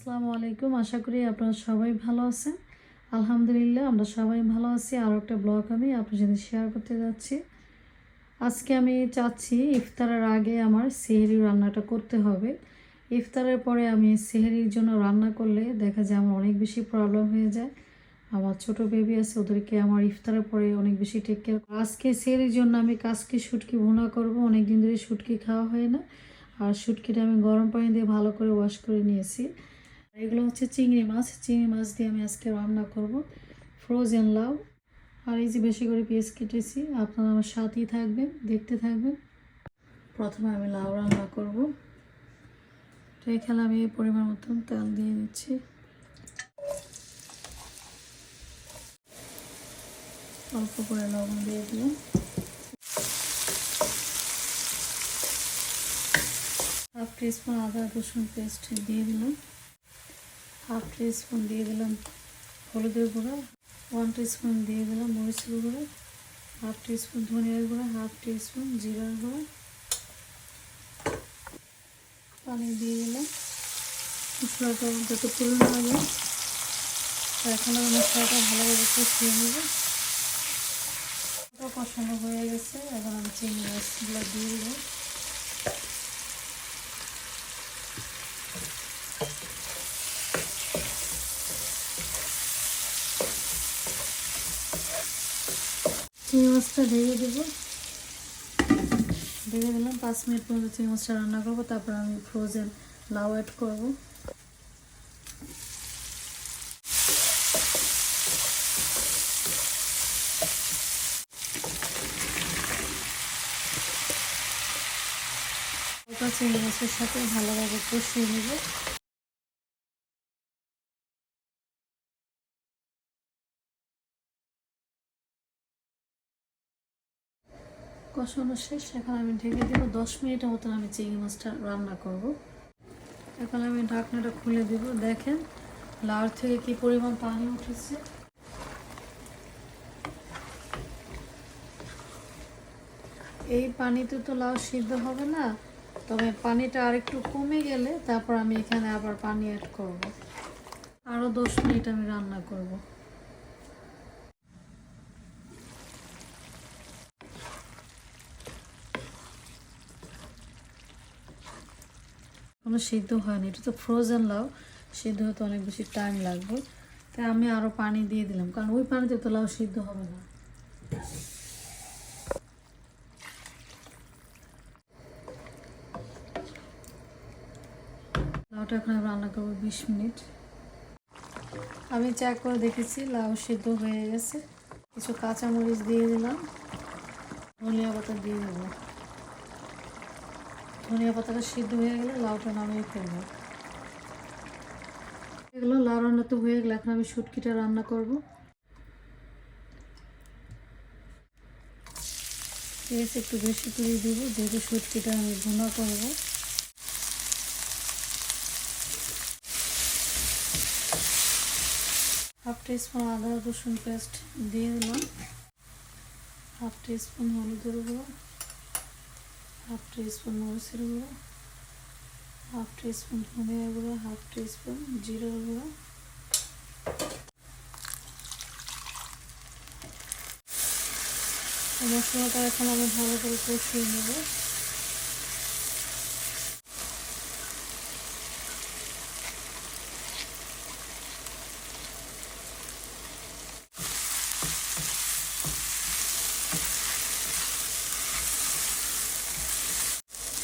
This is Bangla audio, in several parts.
আসসালামু আলাইকুম। আশা করি আপনারা সবাই ভালো আছেন। আলহামদুলিল্লাহ, আমরা সবাই ভালো আছি। আরও একটা ব্লগ আমি আপনার সাথে শেয়ার করতে যাচ্ছি। আজকে আমি চাচ্ছি ইফতারের আগে আমার সেহেরি রান্নাটা করতে হবে। ইফতারের পরে আমি সেহেরির জন্য রান্না করলে দেখা যায় আমার অনেক বেশি প্রবলেম হয়ে যায়। আমার ছোট বেবি আছে, ওদেরকে আমার ইফতারের পরে অনেক বেশি টেক কেয়ার আজকে সেহেরির জন্য আমি কাজকে শুটকি ভুনা করব। অনেক দিন ধরে শুটকি খাওয়া হয় না। আর শুটকিটা আমি গরম পানি দিয়ে ভালো করে ওয়াশ করে নিয়েছি। এগুলো হচ্ছে চিংড়ি মাছ। চিংড়ি মাছ দিয়ে আমি আজকে রান্না করব। ফ্রোজেন লাউ। আর এই যে বেশি করে পেঁয়াজ কেটেছি, আপনারা আমার সাথেই থাকবেন, দেখতে থাকবেন। প্রথমে আমি লাউ রান্না করব। তো এখানে আমি পরিমাণ মতন তেল দিয়ে দিচ্ছি। অল্প করে লবণ দিয়ে দিলাম। হাফ টিস্পুন আদা রসুন পেস্ট দিয়ে দিলাম। হাফ টি স্পুন দিয়ে দিলাম হলুদের গুঁড়া ওয়ান টিস্পুন দিয়ে দিলাম মরিচের গুঁড়া, হাফ টি স্পুন ধনিয়ার গুঁড়া, হাফ টিস্পুন জিরার গুঁড়া। পানি দিয়ে দিলাম। মশলাটা যত পুরনো হবে, এখন আমি মশলাটা ভালোভাবে কষিয়ে নেব। কষানো হয়ে গেছে, এখন আমি চিংড়ি মাছগুলো দিয়ে দেবো চিংড়ি মাছটা ঢেকে দেবো। ঢেকে দিলাম, পাঁচ মিনিট পর্যন্ত চিংড়ি মাছটা রান্না করব, তারপর আমি ফ্রোজেন লাউ অ্যাড করব। চিংড়ি মাছের সাথে ভালোভাবে কষিয়ে নেব। কষানো শেষ, এখন আমি ঢেকে দেবো দশ মিনিটের মতন আমি চিংড়ি মাছটা রান্না করব। এখন আমি ঢাকনাটা খুলে দেব। দেখেন লাউর থেকে কি পরিমাণ পানি উঠেছে। এই পানিতে তো লাউ সিদ্ধ হবে না, তবে পানিটা আর একটু কমে গেলে তারপর আমি এখানে আবার পানি অ্যাড করব। আরও দশ মিনিট আমি রান্না করব। কোনো সিদ্ধ হয়নি। এটা তো ফ্রোজেন লাউ, সিদ্ধ হতে অনেক বেশি টাইম লাগবে। তাই আমি আরও পানি দিয়ে দিলাম, কারণ ওই পানিতে তো লাউ সিদ্ধ হবে না। লাউটা এখন রান্না করব বিশ মিনিট। আমি চেক করে দেখেছি, লাউ সিদ্ধ হয়ে গেছে। কিছু কাঁচামরিচ দিয়ে দিলাম, ধনিয়া পাতা দিয়ে দেবো। ধনিয়া পাতাটা সিদ্ধ হয়ে গেলে লাউটা নামিয়ে ফেলব। এগুলো লাউ রান্না তো হয়ে গেলে, এখন আমি শুটকিটা রান্না করব। পেঁয়াজ একটু বেশি করে দিব, যেহেতু শুটকিটা আমি ভুনা করব। হাফ টিস্পুন আদা রসুন পেস্ট দিয়ে দিলাম। হাফ টিস্পুন হলুদের গুঁড়ো। হাফ টিস্পুন মরিচের গুঁড়ো, হাফ টিস্পুন ধনিয়া গুঁড়ো, হাফ টিস্পুন জিরো গুঁড়ো। মশলাটা এখন আমি ভালো করে কষিয়ে নেব।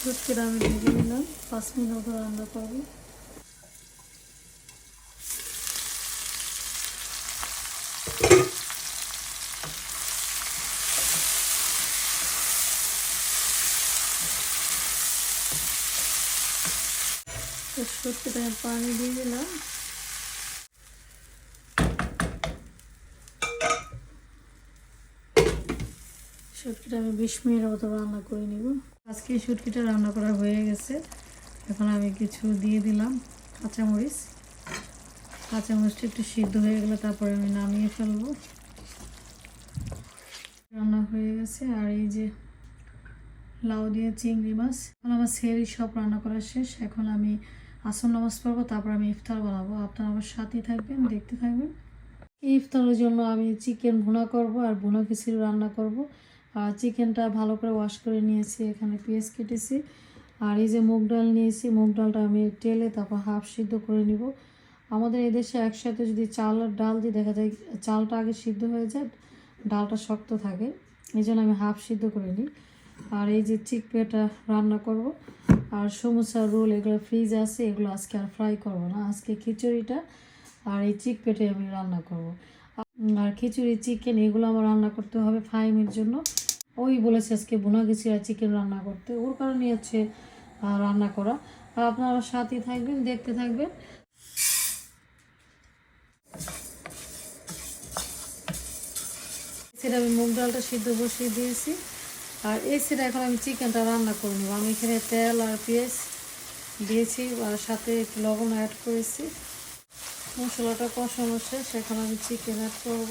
দুধকে আমি ভেজে নিলাম পাঁচ মিনিট মতো রান্না করব সত্যিটা পানি দিয়ে দিলাম শুটকিটা আমি বিশ মিনিটের মতো রান্না করে নিব আজকে এই শুটকিটা রান্না করা হয়ে গেছে। এখন আমি কিছু দিয়ে দিলাম কাঁচামরিচ। কাঁচামরিচটা একটু সিদ্ধ হয়ে গেলে তারপরে আমি নামিয়ে ফেলব। রান্না হয়ে গেছে। আর এই যে লাউ দিয়ে চিংড়ি মাছ। এখন আমার সেরি সব রান্না করা শেষ। এখন আমি আসন নামাজ পড়ব, তারপর আমি ইফতার বানাবো। আপনারা আমার সাথেই থাকবেন, দেখতে থাকবেন। ইফতারের জন্য আমি চিকেন ভুনা করব আর ভুনা খিচুড়ি রান্না করব। চিকেনটা ভালো করে ওয়াশ করে নিয়েছি, এখানে পেঁয়াজ কেটেছি। আর এই যে মুগ ডাল নিয়েছি, মুগ ডালটা আমি টেলে তারপর হাফ সিদ্ধ করে নিব। আমাদের এই দেশে একসাথে যদি চাল আর ডাল দিয়ে দেখা যায়, চালটা আগে সিদ্ধ হয়ে যায়, ডালটা শক্ত থাকে, এই জন্য আমি হাফ সিদ্ধ করে নিই। আর এই যে চিকপেটা রান্না করব, আর সমুচা রোল এগুলো ফ্রিজ আছে, এগুলো আজকে আর ফ্রাই করব না। আজকে খিচুড়িটা আর এই চিকপেটে আমি রান্না করব। আর খিচুড়ি, চিকেন এগুলো আমার রান্না করতে হবে ফাইমের জন্য। ওই বলেছে আজকে বোনা গেছি আর চিকেন রান্না করতে। ওর কারণে হচ্ছে রান্না করা। আর আপনারা সাথে থাকবেন, দেখতে থাকবেন। সেটা আমি মুগ ডালটা সিদ্ধ বসিয়ে দিয়েছি। আর এই সেটা এখন আমি চিকেনটা রান্না করে নেব। আমি এখানে তেল আর পেঁয়াজ দিয়েছি আর সাথে একটু লবণ অ্যাড করেছি। মশলাটা কষানো শেষ, এখন আমি চিকেন অ্যাড করব।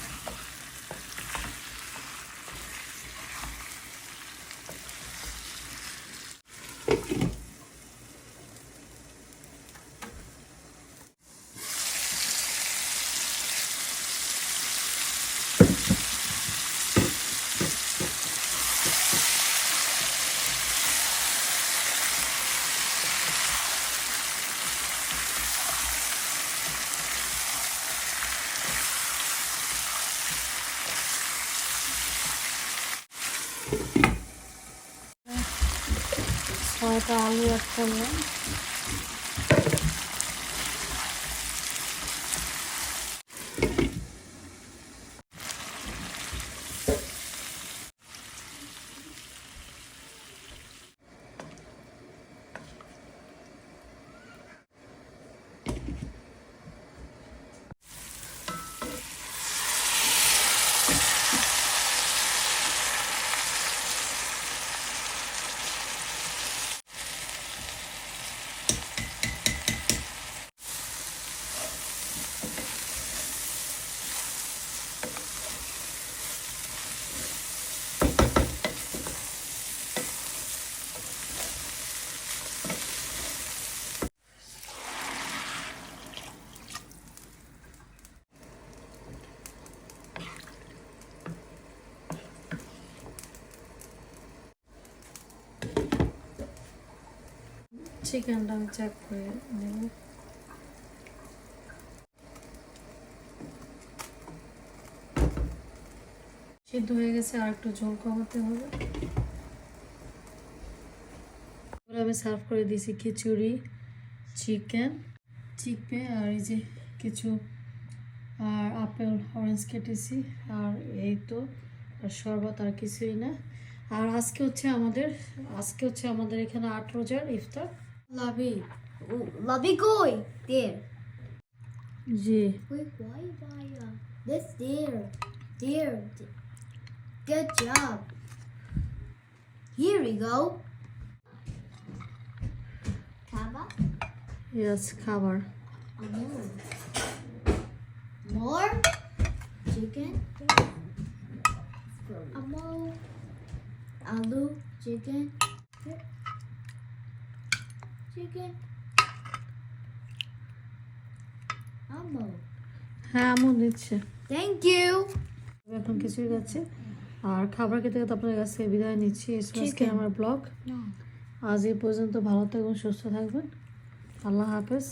ছয়টা আলু অ্যাড চিকেনটা আমি চেক সিদ্ধ হয়ে গেছে আর একটু ঝোল কমাতে হবে আমি সার্ভ করে দিয়েছি খিচুড়ি চিকেন চিকপে আর এই যে কিছু, আর আপেল অরেঞ্জ কেটেছি, আর এই তো, আর শরবত আর কিছুই না। আর আজকে হচ্ছে আমাদের, আজকে হচ্ছে আমাদের এখানে আট রোজার ইফতার। Lavi. Oh, Lavi going there. G. Wait, why Maya? Uh, That's there. There. Good job. Here we go. Cover? Yes, cover. Oh, no. More? Chicken? Yes. Amo. Alu, chicken. হ্যাঁ আমও দিচ্ছে। থ্যাংক ইউ এখন কিছুই যাচ্ছে আর খাবার খেতে খেতে আপনার কাছে বিদায় নিচ্ছি। আজকে আমার ব্লগ আজ এই পর্যন্ত ভালো থাকবেন সুস্থ থাকবেন। আল্লাহ হাফেজ।